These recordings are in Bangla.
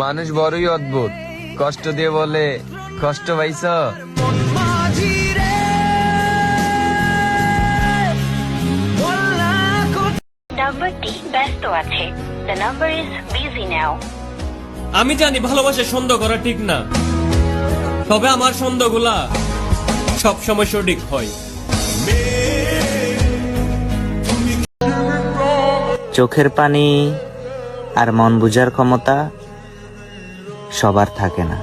মানুষ বড়ই অদ্ভুত। কষ্ট দিয়ে বলে কষ্ট পাইছ? নাম্বারটি ব্যস্ত আছে। The number is busy now আমি জানি ভালোবাসা সন্দেহ করা ঠিক না। তবে আমার সন্দেহগুলা সবসময় সঠিক হয়। চোখের পানি আর মন বুঝার ক্ষমতা সবার থাকে না।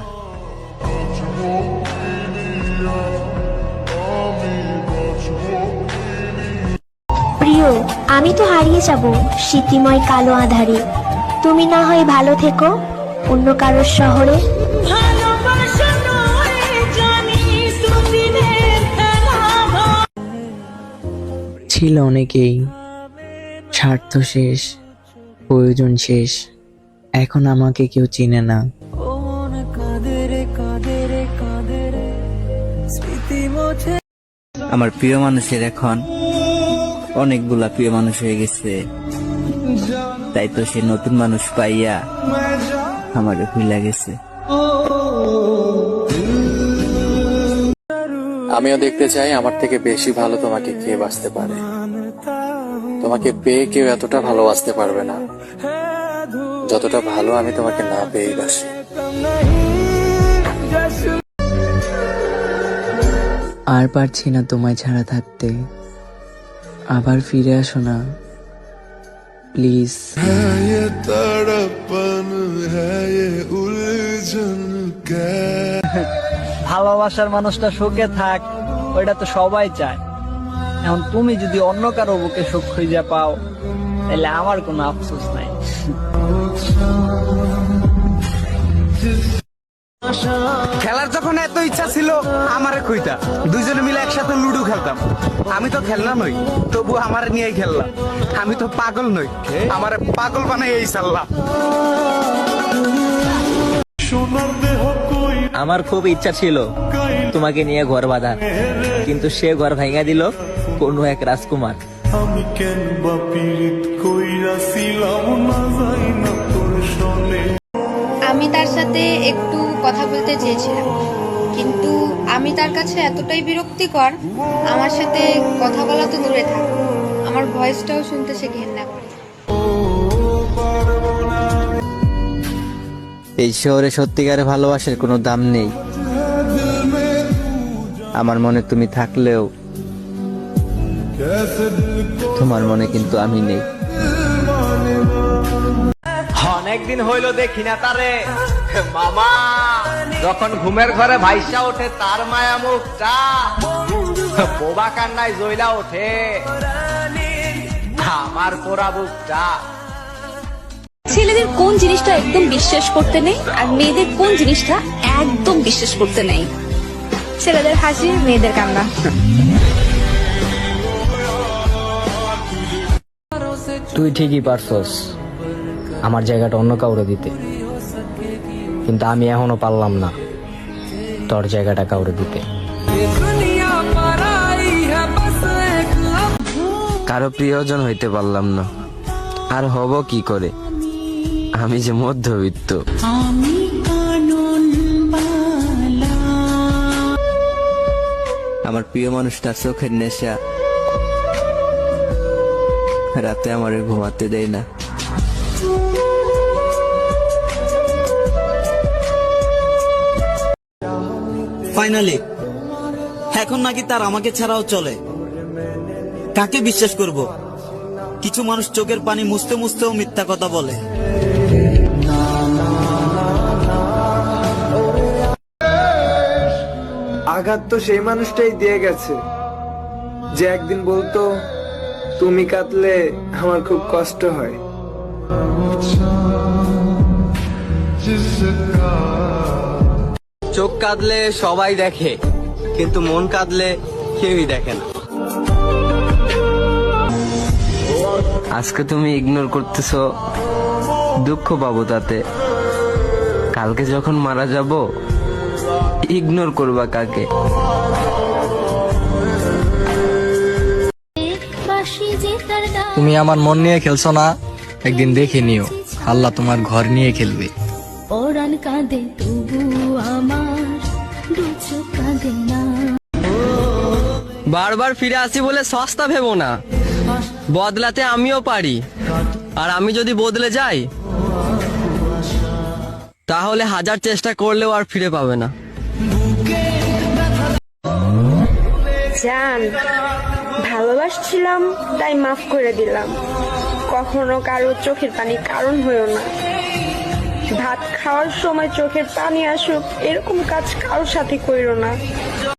প্রিয় আমি তো হারিয়ে যাব স্মৃতিময় কালো আধারে। তুমি না হয় ভালো থেকো অন্য কারোর শহরে। ছিল অনেকেই স্বার্থ শেষ প্রয়োজন শেষ। এখন আমাকে কেউ চিনে না। আমার প্রিয় মানুষের এখন অনেকগুলা প্রিয় মানুষ হয়ে গেছে। তাই তো সে নতুন মানুষ পাইয়া আমার ভুলা গেছে আমিও দেখতে চাই আমার থেকে বেশি ভালো তোমাকে কে বাঁচতে পারে। তোমাকে পেয়ে কেউ এতটা ভালোবাসতে পারবে না, যতটা ভালো আমি তোমাকে না পেয়েই বাসি আর পারছি না তোমায় ছাড়া থাকতে। আবার ফিরে আসো না। প্লিজ। ভালোবাসার মানুষটা সুখে থাক ওইটা তো সবাই চায়। এখন তুমি যদি অন্য কারও বুকে সুখ খুঁজে পাও তাহলে আমার কোনো আফসোস নাই। খেলার যখন এত ইচ্ছা ছিল আমার কইতা দুইজনে মিলে একসাথে লুডো খেলতাম। আমি তো খেলনা নই তবু আমার নিয়েই খেললাম। আমি তো পাগল নই আমার পাগল বানাই এই সাল্লাহ আমার খুব ইচ্ছা ছিল তোমাকে নিয়ে ঘর বাঁধার কিন্তু সে ঘর ভাঙা দিল কোন এক রাজকুমার। আমি তার সাথে একটু কথা বলতে চেয়েছিলাম। কিন্তু আমি তার কাছে এতটাই বিরক্তিকর, আমার সাথে কথা বলা তো দূরে থাক। আমার ভয়েসটাও শুনতে সে ঘেন্না করে। এই শহরে সত্যিকারে ভালোবাসার কোনো দাম নেই। আমার মনে তুমি থাকলেও, তোমার মনে কিন্তু আমি নেই। অনেকদিন হইল দেখি না তারে। মামা যখন ঘুমের ঘরে ভাইসা ওঠে তার মায়া মুখটা। বোবা কান্নায় জইলা ওঠে। আমার পোড়া বুকটা। ছেলেদের কোন জিনিসটা একদম বিশ্বাস করতে নেই আর মেয়েদের কোন জিনিসটা একদম বিশ্বাস করতে নেই? ছেলেদের হাসি মেয়েদের কান্না। তুই ঠিকই পারছস। আমার জায়গাটা অন্য কাউরে দিতে। কিন্তু আমি এখনও পারলাম না তোর জায়গাটা কাউরে দিতে। কারও প্রিয়জন হইতে পারলাম না। আর হব কি করে? আমি যে মধ্যবিত্ত। আমার প্রিয় মানুষটার চোখের নেশা। রাতে আমার ঘুমাতে দেয় না। ফাইনালি এখন নাকি তার আমাকে ছাড়াও চলে। কাকে বিশ্বাস করব? কিছু মানুষ চোখের পানি মুছতে মুছতেও মিথ্যা কথা বলে। আঘাত তো সেই মানুষটাই দিয়ে গেছে। যে একদিন বলতো, তুমি কাঁদলে আমার খুব কষ্ট হয়। চোখ কাঁদলে সবাই দেখে, কিন্তু মন কাঁদলে কেউই দেখে না। আজকে তুমি ইগনোর করতেছো দুঃখ পাবো তাতে। কালকে যখন মারা যাব ইগনোর করবা কাকে? তুমি আমার মন নিয়ে খেলছো না, একদিন দেখে নিও। আল্লাহ তোমার ঘর নিয়ে খেলবে। পরাণ কাঁদে তবু আমার দু চোখ কাঁদে না। বারবার ফিরে আসি বলে সস্তা ভেবো না। বদলাতে আমিও পারি। আর আমি যদি বদলে যাই তাহলে হাজার চেষ্টা করলেও আর ফিরে পাবে না। জান ভালোবাসছিলাম তাই মাফ করে দিলাম। কখনো কারও চোখের পানি কারণ হয়েও না। ভাত খাওয়ার সময় চোখের পানি আসুক এরকম কাজ কারোর সাথে করিল না।